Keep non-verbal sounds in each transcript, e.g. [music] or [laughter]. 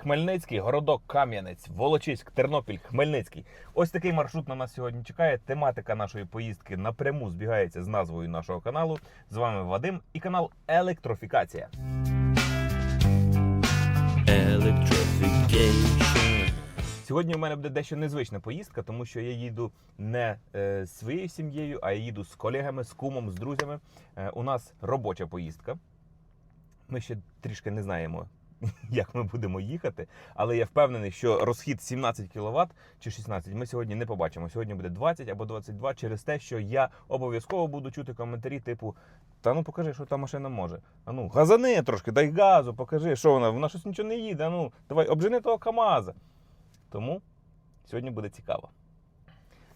Хмельницький, городок Кам'янець, Волочиськ, Тернопіль, Хмельницький. Ось такий маршрут на нас сьогодні чекає. Тематика нашої поїздки напряму збігається з назвою нашого каналу. З вами Вадим і канал Електрофікація. Сьогодні у мене буде дещо незвична поїздка, тому що я їду не е, з своєю сім'єю, а я їду з колегами, з кумом, з друзями. Е, у нас робоча поїздка. Ми ще трішки не знаємо, [laughs] як ми будемо їхати, але я впевнений, що розхід 17 кВт чи 16 ми сьогодні не побачимо. Сьогодні буде 20 або 22 через те, що я обов'язково буду чути коментарі, типу: Та ну покажи, що та машина може. А ну, газани трошки, дай газу, покажи, що вона, вона щось нічого не їде. А ну, давай, обжени того КАМАЗа. Тому сьогодні буде цікаво.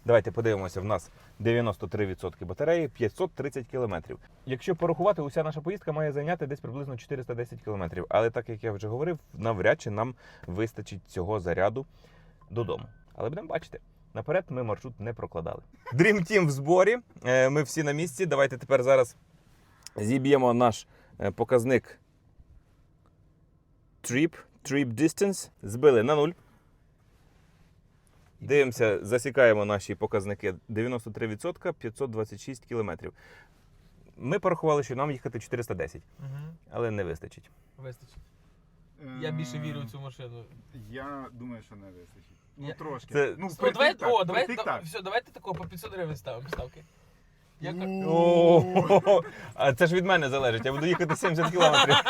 Давайте подивимося, в нас 93% батареї, 530 км. Якщо порахувати, уся наша поїздка має зайняти десь приблизно 410 км. Але так як я вже говорив, навряд чи нам вистачить цього заряду додому. Але будемо бачити. Наперед ми маршрут не прокладали. Dream Team в зборі. Е, Ми всі на місці. Давайте тепер зараз зіб'ємо наш е, показник Trip, Trip Distance. Збили на нуль. Дивимося, засікаємо наші показники 93%, 526 кілометрів. Ми порахували, що нам їхати 410, Угу. але не вистачить. Вистачить. Я більше вірю в цю машину. Я думаю, що не вистачить. Ну Я- трошки. Це- Ну, О, давай, так, о, давай, да, так. все, давайте такого по 500 гривень ставимо ставки. О, [laughs] а це ж від мене залежить. Я буду їхати 70 кілометрів. [laughs]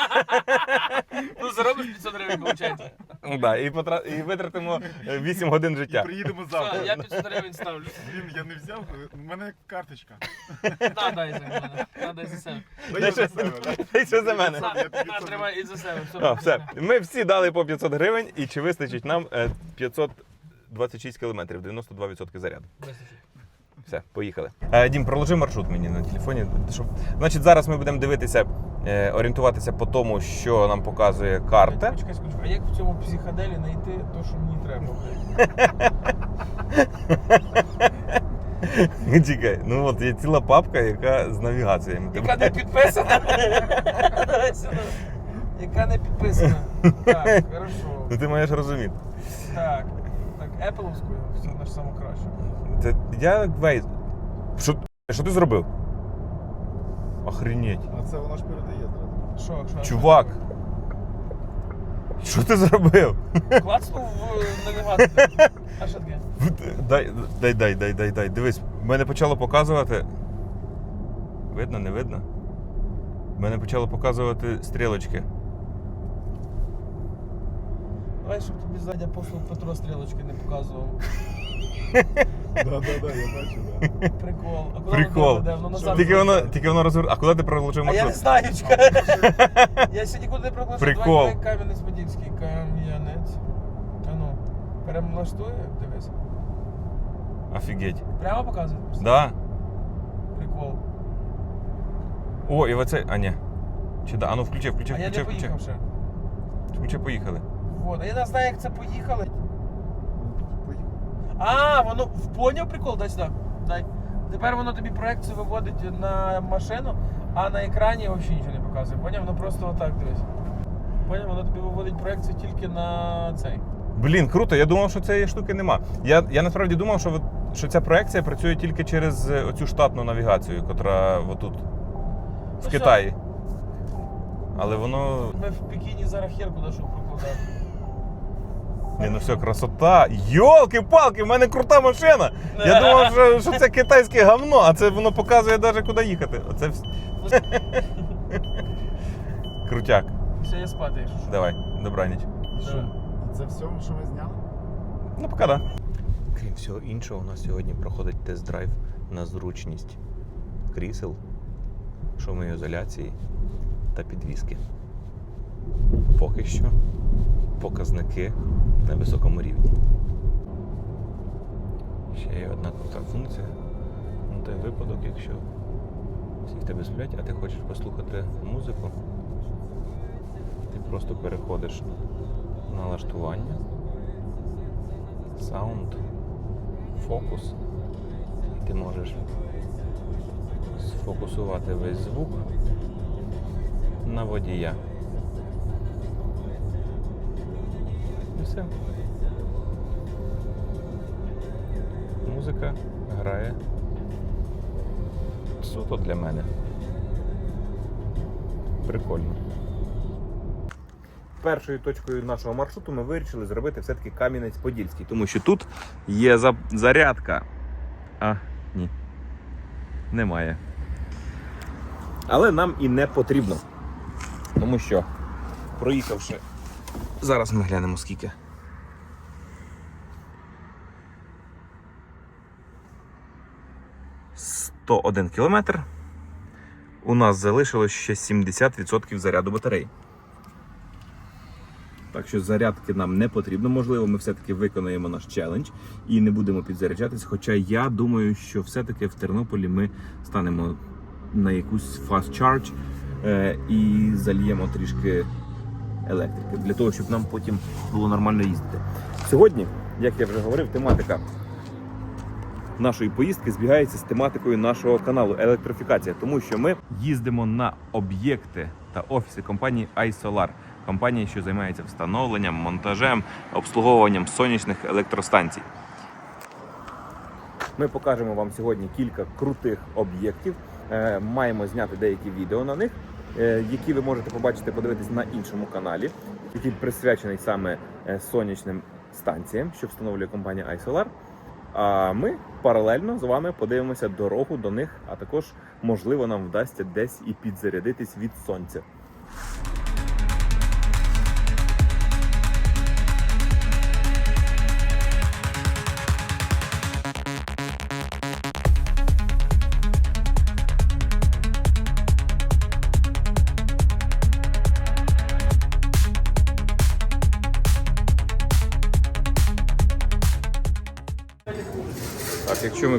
Ну, заробиш 500 гривень, виходить. Ну Да, і, потра... і витратимо 8 годин І життя. приїдемо Все, завтра. я 500 гривень ставлю. Блін, я не взяв, у мене карточка. На, дай за мене. На, дай за себе. Дай я за що мене. На, Я тобі на, це- тримай і за себе. Все. Ми всі дали по 500 гривень, і чи вистачить нам е, 526 кілометрів, 92% заряду. Вистачить. Все, поїхали. Е, Дім, проложи маршрут мені на телефоні. Щоб... Значить, зараз ми будемо дивитися, е, орієнтуватися по тому, що нам показує карта. Почекай, секундочку. А як в цьому психоделі знайти те, що мені треба? [laughs] Чекай, ну от є ціла папка, яка з навігаціями. Яка не підписана? [laughs] Яка не підписана? Так, хорошо. Ну ти маєш розуміти. Так. Так, Apple все наш саме краще. Це я вейз. Що, що ти зробив? Охренеть. А це воно ж передає зразу. Що, що? Чувак. Що ти зробив? Клацнув в навігатор. [laughs] А що таке? Дай, дай, дай, дай, дай, дай. Дивись, мене почало показувати. Видно, не видно? Мене почало показувати стрілочки. Давай, щоб тобі ззаді апостол Петро стрілочки не показував. [laughs] Да-да-да, я бачу, да. Прикол. А куди Прикол. воно веде? Воно назад. Тільки воно, тільки воно розвер... А куди ти проложив А я не маршрут? знаю, чекай. Я ще нікуди не проклав. Прикол. Кам'янець-Подільський. Кам'янець. А ну, перемлаштує, дивись. Офігеть. Прямо показує? Да. Прикол. О, і оце. А ні. Чи да? А ну включи, включи, А я включи, не включи. поїхав ще. Включи, поїхали. Вот. А я не знаю, як це поїхали. А, воно поняв прикол, дай сюди. Дай. Тепер воно тобі проекцію виводить на машину, а на екрані взагалі нічого не показує. Поняв? Воно просто отак дивись. Поняв? Воно тобі виводить проекцію тільки на цей. Блін, круто, я думав, що цієї штуки нема. Я, я насправді думав, що, що ця проекція працює тільки через е, оцю штатну навігацію, котра отут, в Ну, Китаї. Але воно. Ми в Пекіні зараз хер куди що прокладати. Ні, ну все, красота. Йолки-палки, в мене крута машина. Я думав, що, що це китайське говно, а це воно показує навіть куди їхати. Оце вс- [laughs] крутяк. Все, я спати, якщо що. Давай, добраніч. Давай. Це все, що ми зняли? Ну, поки да. Крім всього іншого, у нас сьогодні проходить тест-драйв на зручність крісел, шумоізоляції та підвіски. Поки що показники на високому рівні. Ще є одна крута функція. На той випадок, якщо всі в тебе сплять, а ти хочеш послухати музику, ти просто переходиш в налаштування. Sound, фокус. І ти можеш сфокусувати весь звук на водія. Все. Музика грає. Суто для мене. Прикольно. Першою точкою нашого маршруту ми вирішили зробити все-таки Кам'янець-Подільський, тому що тут є за- зарядка. А, ні. Немає. Але нам і не потрібно. Тому що, проїхавши. Зараз ми глянемо скільки. «101 кілометр. У нас залишилось ще 70% заряду батареї. Так що зарядки нам не потрібно. Можливо, ми все-таки виконаємо наш челендж і не будемо підзаряджатись. Хоча я думаю, що все-таки в Тернополі ми станемо на якусь fast charge е, і зальємо трішки електрики для того, щоб нам потім було нормально їздити. Сьогодні, як я вже говорив, тематика нашої поїздки збігається з тематикою нашого каналу Електрифікація, тому що ми їздимо на об'єкти та офіси компанії iSolar, компанії, що займається встановленням, монтажем, обслуговуванням сонячних електростанцій. Ми покажемо вам сьогодні кілька крутих об'єктів. Е, Маємо зняти деякі відео на них, які ви можете побачити, подивитись на іншому каналі, який присвячений саме е, сонячним станціям, що встановлює компанія iSolar. А ми паралельно з вами подивимося дорогу до них, а також можливо нам вдасться десь і підзарядитись від сонця.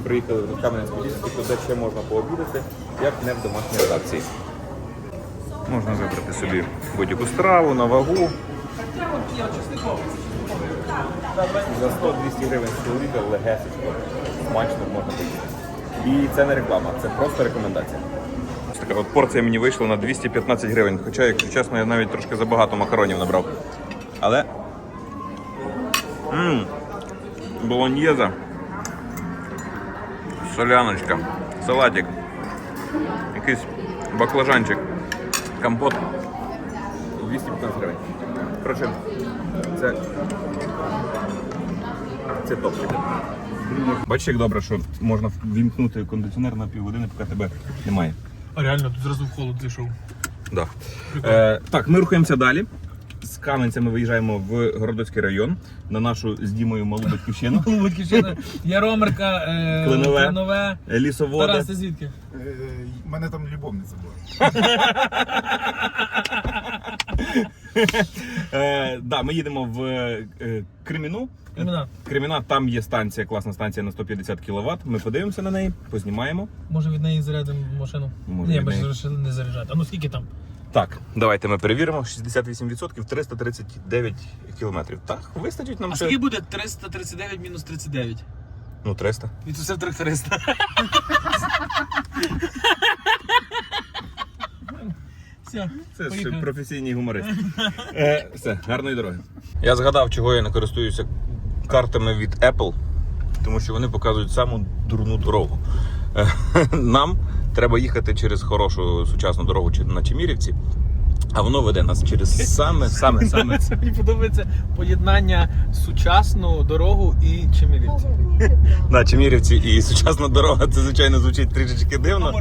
Приїхали в Кам'янець-Подільський, то де ще можна пообідати, як не в домашній редакції. Можна вибрати собі будь-яку страву на вагу. За 100-200 гривень чоловіка легесечко, смачно можна поїсти. І це не реклама, це просто рекомендація. Ось така от порція мені вийшла на 215 гривень. Хоча, якщо чесно, я навіть трошки забагато макаронів набрав. Але. Ммм, болоньєза соляночка, салатик, якийсь баклажанчик, компот. 215 гривень. Коротше, це. Це топчик. Бачиш, як добре, що можна вімкнути кондиціонер на півгодини, поки тебе немає. А реально, тут зразу в холод зайшов. Да. Е, так, ми рухаємося далі. З Кам'янця ми виїжджаємо в Городоцький район на нашу з Дімою малу батьківщину. Батьківщина. Яромирка, е, Клинове. Клинове. Лісовода. Тарас, ти звідки? Е, мене там любовниця була. Е, да, ми їдемо в е, Креміну. Креміна. Креміна, там є станція, класна станція на 150 кВт. Ми подивимося на неї, познімаємо. Може від неї зарядимо машину? Може, Ні, від ми неї. ж вирішили не заряджати. А ну скільки там? Так, давайте ми перевіримо. 68% 339 кілометрів. Так, вистачить нам А ще. скільки буде 339 мінус 39? Ну, 300. І це все в 300. Все, Це ж поїхали. професійний гуморист. Е, все, гарної дороги. Я згадав, чого я не користуюся картами від Apple, тому що вони показують саму дурну дорогу. Е, [laughs] Нам треба їхати через хорошу сучасну дорогу на Чемірівці, а воно веде нас через саме, саме, [laughs] саме. Мені подобається поєднання сучасну дорогу і Чемерівці. На Чемірівці і сучасна дорога, це звичайно звучить трішечки дивно.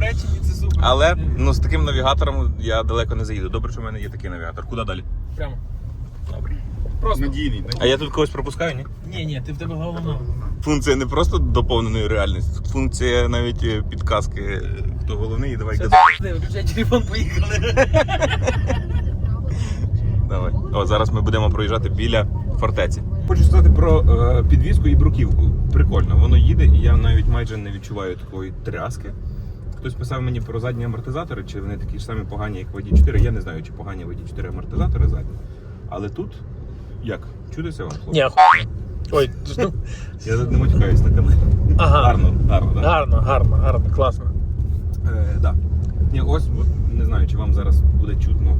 це супер. Але ну, з таким навігатором я далеко не заїду. Добре, що в мене є такий навігатор. Куди далі? Прямо. Добре. Просто. Надійний. А я тут когось пропускаю, ні? Ні, ні, ти в тебе головна. Функція не просто доповненої реальності, тут функція навіть е, підказки, е, хто головний, і давай Все, газуй. ти, виключай телефон, поїхали. [laughs] Давай. О, зараз ми будемо проїжджати біля фортеці. Хочу сказати про е, підвізку і бруківку. Прикольно, воно їде, і я навіть майже не відчуваю такої тряски. Хтось писав мені про задні амортизатори, чи вони такі ж самі погані, як водій 4. Я не знаю, чи погані водій 4 амортизатори задні. Але тут як? Чудиться вам, хлопці? Ні, охуєнно. Ой, ну, Я не матюкаюсь на каналі. ага. Гарно, гарно, так. Гарно, гарно, гарно, класно. Е, да. Ні, ось от, не знаю, чи вам зараз буде чутно.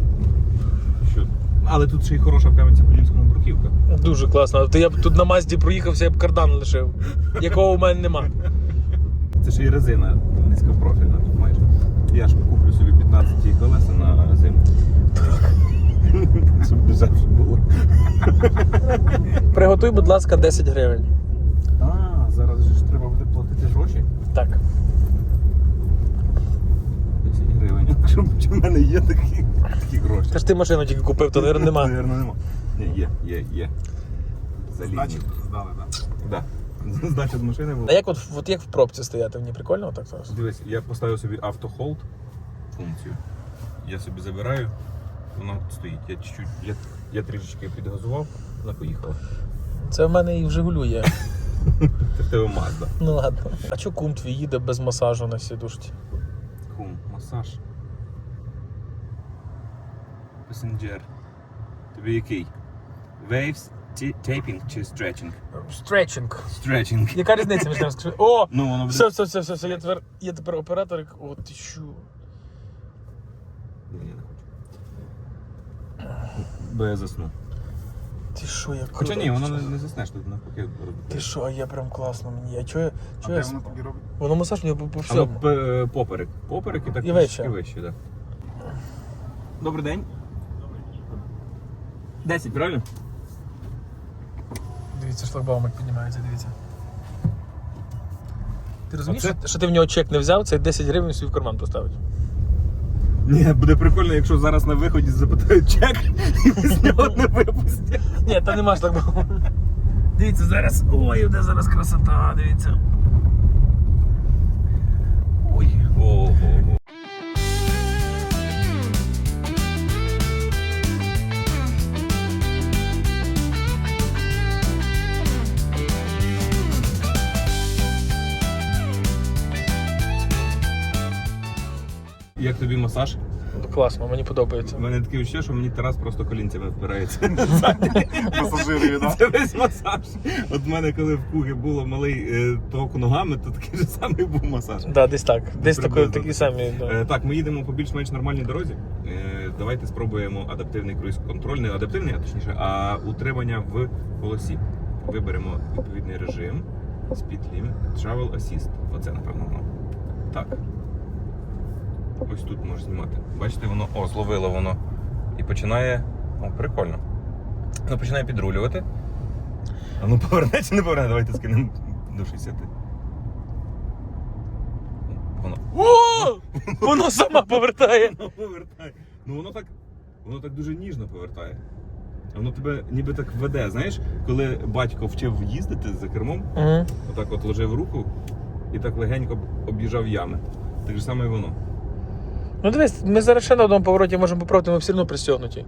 Що... Але тут ще й хороша в Кам'янці-Подільському бруківка. Дуже класно. Ти я б тут на Мазді проїхався, я б кардан лишив, якого у мене нема. Це ж і резина низькопрофільна тут майже. Я ж куплю собі 15 колеса на зиму. Щоб дешевше було. Приготуй, будь ласка, 10 гривень. А, зараз же ж треба буде платити гроші. Так. 10 гривень. Чи в мене є такі, такі гроші? Та ж ти машину тільки купив, то наверное, нема. Наверно, нема. Ні, є, є, є. Залізні. Значить, здали, так? Да. Здача з машини була. А як от, от як в пробці стояти? Мені прикольно так зараз? Дивись, я поставив собі автохолд функцію. Я собі забираю, вона стоїть. Я чуть-чуть, я, я трішечки підгазував, вона поїхала. Це в мене і в Жигулю є. Це в тебе Mazda. Ну ладно. А чого кум твій їде без масажу на сідушці? Кум, масаж. Пасенджер. Тобі який? Waves, taping чи stretching? Стретчинг. Stretching. Яка різниця між ними? О! [laughs] Ну, воно буде... Все, все, все, все, все. Я тепер, я тепер оператор. як- О, ти що? Ні, я не хочу. Бо я засну. Ти що, я Хоча ні, воно не, не заснеш тут навпаки. Ти що, а я прям класно мені. А чого я. А Чого я... воно тобі робить? Воно масаж у нього по, всьому. п- е, поперек. Поперек і так І трішки вище. вище, так. Добрий день. 10, правильно? Дивіться, шлагбаумик піднімається, дивіться. Ти розумієш, Оце- що, що ти в нього чек не взяв, це 10 гривень собі в карман поставить. Ні, буде прикольно, якщо зараз на виході запитають чек і з нього не випустять. Ні, та нема шлагбауму. Дивіться, зараз. Ой, де зараз красота, дивіться. Ой. Ого. Як тобі масаж? Класно, мені подобається. У мене таке відчуття, що мені Тарас просто колінцями впирається. [laughs] Пасажири, так? Це весь масаж. От в мене, коли в кугі було малий е, ток ногами, то такий же самий був масаж. Да, десь так. Десь такі, самі. Е, Так, ми їдемо по більш-менш нормальній дорозі. Е, Давайте спробуємо адаптивний круїз-контроль, не адаптивний, а точніше, а утримання в полосі. Виберемо відповідний режим. Speed Limit, Travel Assist. Оце, напевно, воно. Так. Ось тут можеш знімати. Бачите, воно о, зловило воно. І починає. О, прикольно. Воно починає підрулювати. А ну поверне чи не поверне, давайте скинемо до 60. Воно О! Воно сама повертає. Воно повертає. Ну воно так, воно так дуже ніжно повертає. Воно тебе ніби так веде. Знаєш, коли батько вчив їздити за кермом, отак от ложив руку і так легенько об'їжджав ями. Так же саме і воно. Ну дивись, ми зараз ще на одному повороті можемо попробувати, ми все одно пристегнуті.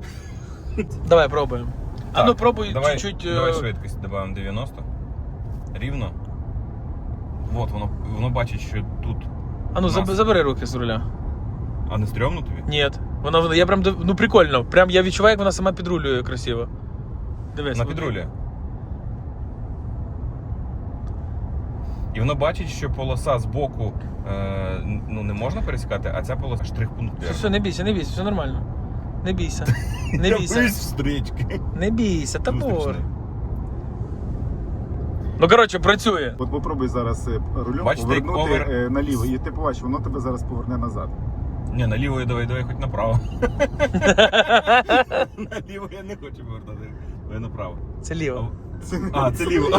Давай пробуємо. А ну пробуй давай, чуть-чуть. е, Давай швидкість додаємо 90. Рівно. От воно, воно бачить, що тут. А ну заб- Нас. забери руки з руля. А не стрьомно тобі? Ні. Вона, вона- я прям див- ну прикольно. Прям я відчуваю, як вона сама підрулює красиво. Дивись. На от- підрулі. І воно бачить, що полоса з боку е, ну, не можна пересікати, а ця полоса штрих-пункт. Все, все, не бійся, не бійся, все нормально. Не бійся. Не бійся. встрічки. Не бійся, табор. Ну коротше, працює. От попробуй зараз е, рулем Бачите, як повернути овер- е, наліво, і ти побачиш, воно тебе зараз поверне назад. Ні, наліво я давай, давай хоч направо. [laughs] наліво я не хочу повертати. Давай направо. Це ліво. А, це ліво. [laughs]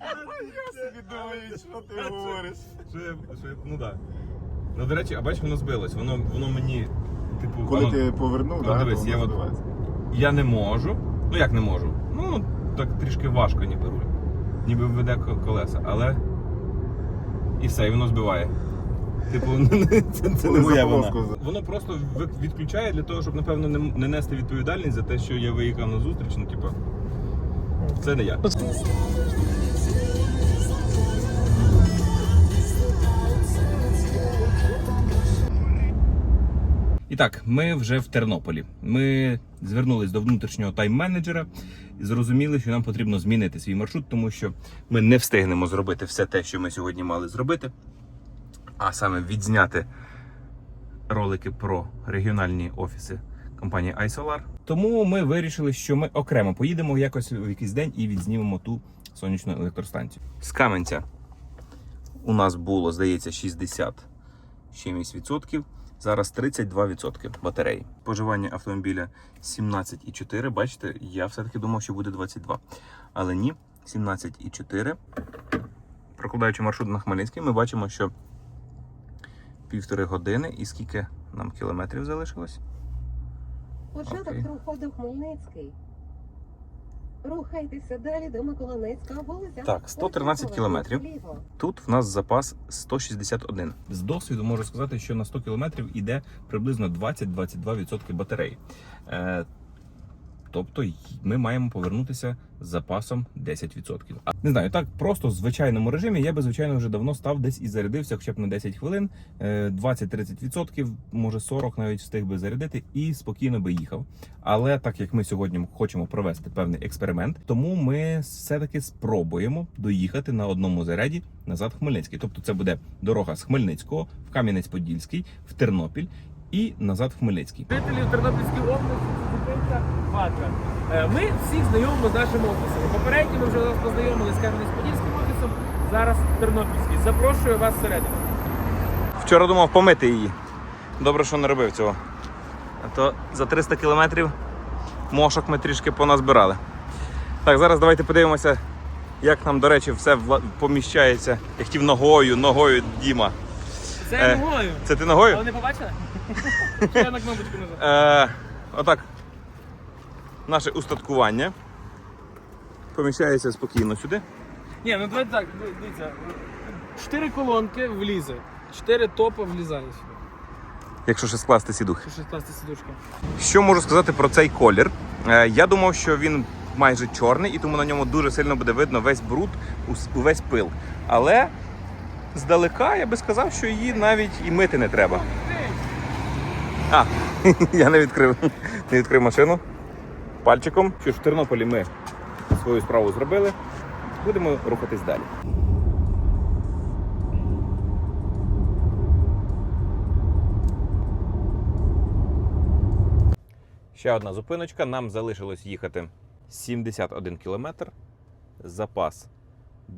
Я собі думаю, що ти говориш. Що я, що я, ну так. Ну, до речі, а бачиш, воно збилось. Воно, воно мені, типу, Коли воно- ти повернув, Ну, да, дивись, то я воно от- збивається. я не можу. Ну як не можу? Ну, так трішки важко ніби руль. Ніби веде ко- колеса, але. І все, і воно збиває. Типу, [laughs] це, це Коли не моя за вина. Воно просто відключає для того, щоб, напевно, не, не нести відповідальність за те, що я виїхав на зустріч. Ну, типу, це не я. І так, ми вже в Тернополі. Ми звернулись до внутрішнього тайм-менеджера і зрозуміли, що нам потрібно змінити свій маршрут, тому що ми не встигнемо зробити все те, що ми сьогодні мали зробити, а саме відзняти ролики про регіональні офіси компанії iSolar. Тому ми вирішили, що ми окремо поїдемо якось в якийсь день і відзнімемо ту сонячну електростанцію. З Кам'янця у нас було, здається, 60 чимось відсотків. Зараз 32% батареї. Поживання автомобіля 17,4. Бачите, я все-таки думав, що буде 22. Але ні, 17,4. Прокладаючи маршрут на Хмельницький, ми бачимо, що півтори години і скільки нам кілометрів залишилось? Початок проходив Хмельницький. Рухайтеся далі до Миколаївського вулиця. Так, 113 кілометрів. Тут в нас запас 161. З досвіду можу сказати, що на 100 кілометрів йде приблизно 20-22% батареї. Е, тобто ми маємо повернутися з запасом 10%. А, не знаю, так просто в звичайному режимі я би, звичайно, вже давно став десь і зарядився хоча б на 10 хвилин, е, 20-30%, може 40 навіть встиг би зарядити і спокійно би їхав. Але так як ми сьогодні хочемо провести певний експеримент, тому ми все-таки спробуємо доїхати на одному заряді назад в Хмельницький. Тобто це буде дорога з Хмельницького в Кам'янець-Подільський, в Тернопіль і назад в Хмельницький. Жителів Тернопільської області зупинка Ватра. Е, Ми всіх знайомимо з нашим офісом. Попередньо ми вже вас познайомили з Кам'янець-Подільським офісом, зараз Тернопільський. Запрошую вас всередину. Вчора думав помити її. Добре, що не робив цього. А то за 300 кілометрів мошок ми трішки поназбирали. Так, зараз давайте подивимося, як нам, до речі, все поміщається. Я хотів ногою, ногою Діма. Це Е, ногою. Це ти ногою? Але не побачили? Чи я на кнопочку нажав? Е, отак. Наше устаткування. Поміщається спокійно сюди. Ні, ну давайте так, дивіться. Чотири колонки влізе. Чотири топи влізає сюди. Якщо ще скласти сідух. Що ще класти сидушка. Що можу сказати про цей колір? Е, Я думав, що він майже чорний, і тому на ньому дуже сильно буде видно весь бруд, ус- увесь пил. Але здалека я би сказав, що її навіть і мити не треба. А, [laughs] я не відкрив, не відкрив машину пальчиком. Що ж в Тернополі ми свою справу зробили. Будемо рухатись далі. Ще одна зупиночка. Нам залишилось їхати 71 кілометр. Запас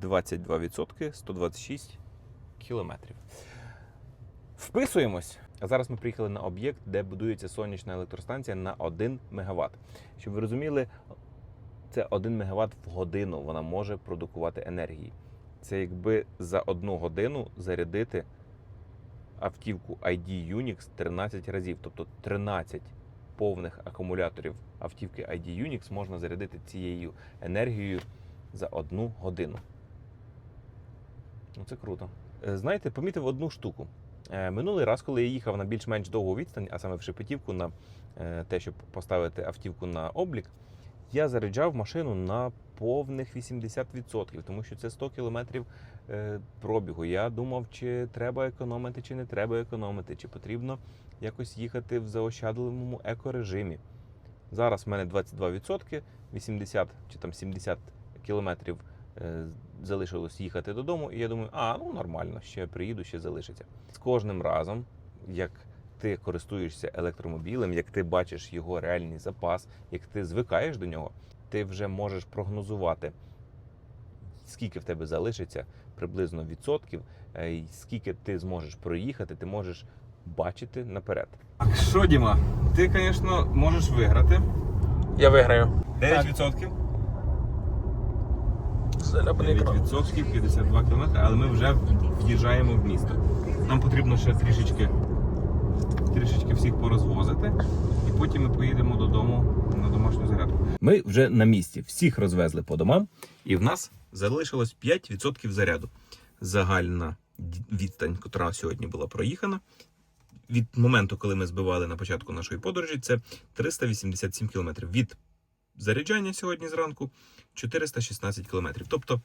22%, 126 кілометрів. Вписуємось. А зараз ми приїхали на об'єкт, де будується сонячна електростанція на 1 МВт. Щоб ви розуміли, це 1 МВт в годину вона може продукувати енергії. Це якби за одну годину зарядити автівку ID Unix 13 разів, тобто 13 повних акумуляторів автівки ID Unix можна зарядити цією енергією за одну годину. Ну, це круто. Е, Знаєте, помітив одну штуку. Е, Минулий раз, коли я їхав на більш-менш довгу відстань, а саме в Шепетівку, на е, те, щоб поставити автівку на облік, я заряджав машину на повних 80%, тому що це 100 кілометрів е, пробігу. Я думав, чи треба економити, чи не треба економити, чи потрібно якось їхати в заощадливому екорежимі. Зараз в мене 22%, 80 чи там 70 кілометрів залишилось їхати додому, і я думаю, а ну нормально, ще приїду, ще залишиться. З кожним разом, як ти користуєшся електромобілем, як ти бачиш його реальний запас, як ти звикаєш до нього, ти вже можеш прогнозувати, скільки в тебе залишиться приблизно відсотків, е, і скільки ти зможеш проїхати, ти можеш бачити наперед. Так що, Діма, ти, звісно, можеш виграти. Я виграю. 9%. 9%, 52 кілометри, але ми вже в'їжджаємо в місто. Нам потрібно ще трішечки, трішечки всіх порозвозити, і потім ми поїдемо додому на домашню зарядку. Ми вже на місці, всіх розвезли по домам, і в нас залишилось 5% заряду. Загальна відстань, яка сьогодні була проїхана. Від моменту, коли ми збивали на початку нашої подорожі, це 387 кілометрів. Від заряджання сьогодні зранку 416 кілометрів. Тобто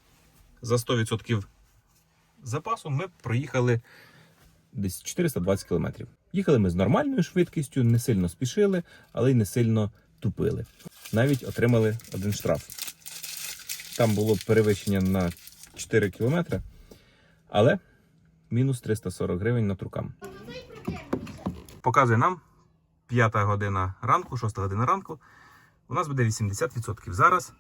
за 100% запасу ми проїхали десь 420 кілометрів. Їхали ми з нормальною швидкістю, не сильно спішили, але й не сильно тупили. Навіть отримали один штраф. Там було перевищення на 4 кілометри, але мінус 340 гривень на трукам. Показує нам 5 година ранку, 6 година ранку. У нас буде 80%. Зараз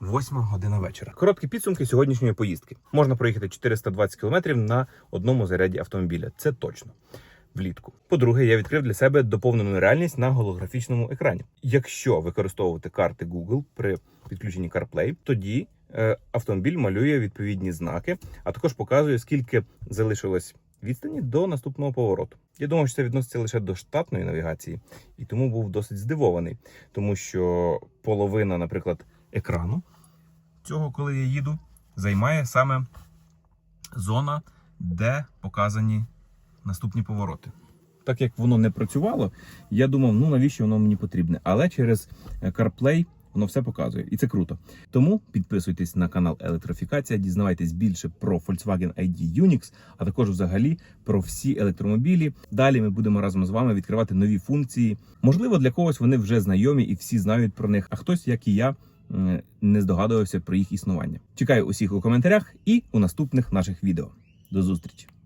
8 година вечора. Короткі підсумки сьогоднішньої поїздки. Можна проїхати 420 км на одному заряді автомобіля. Це точно. Влітку. По-друге, я відкрив для себе доповнену реальність на голографічному екрані. Якщо використовувати карти Google при підключенні CarPlay, тоді е, автомобіль малює відповідні знаки, а також показує, скільки залишилось відстані до наступного повороту. Я думав, що це відноситься лише до штатної навігації, і тому був досить здивований, тому що половина, наприклад, екрану цього, коли я їду, займає саме зона, де показані наступні повороти. Так як воно не працювало, я думав, ну навіщо воно мені потрібне. Але через е, CarPlay воно все показує, і це круто. Тому підписуйтесь на канал Електрифікація, дізнавайтесь більше про Volkswagen ID Unix, а також взагалі про всі електромобілі. Далі ми будемо разом з вами відкривати нові функції. Можливо, для когось вони вже знайомі і всі знають про них, а хтось, як і я, не здогадувався про їх існування. Чекаю усіх у коментарях і у наступних наших відео. До зустрічі!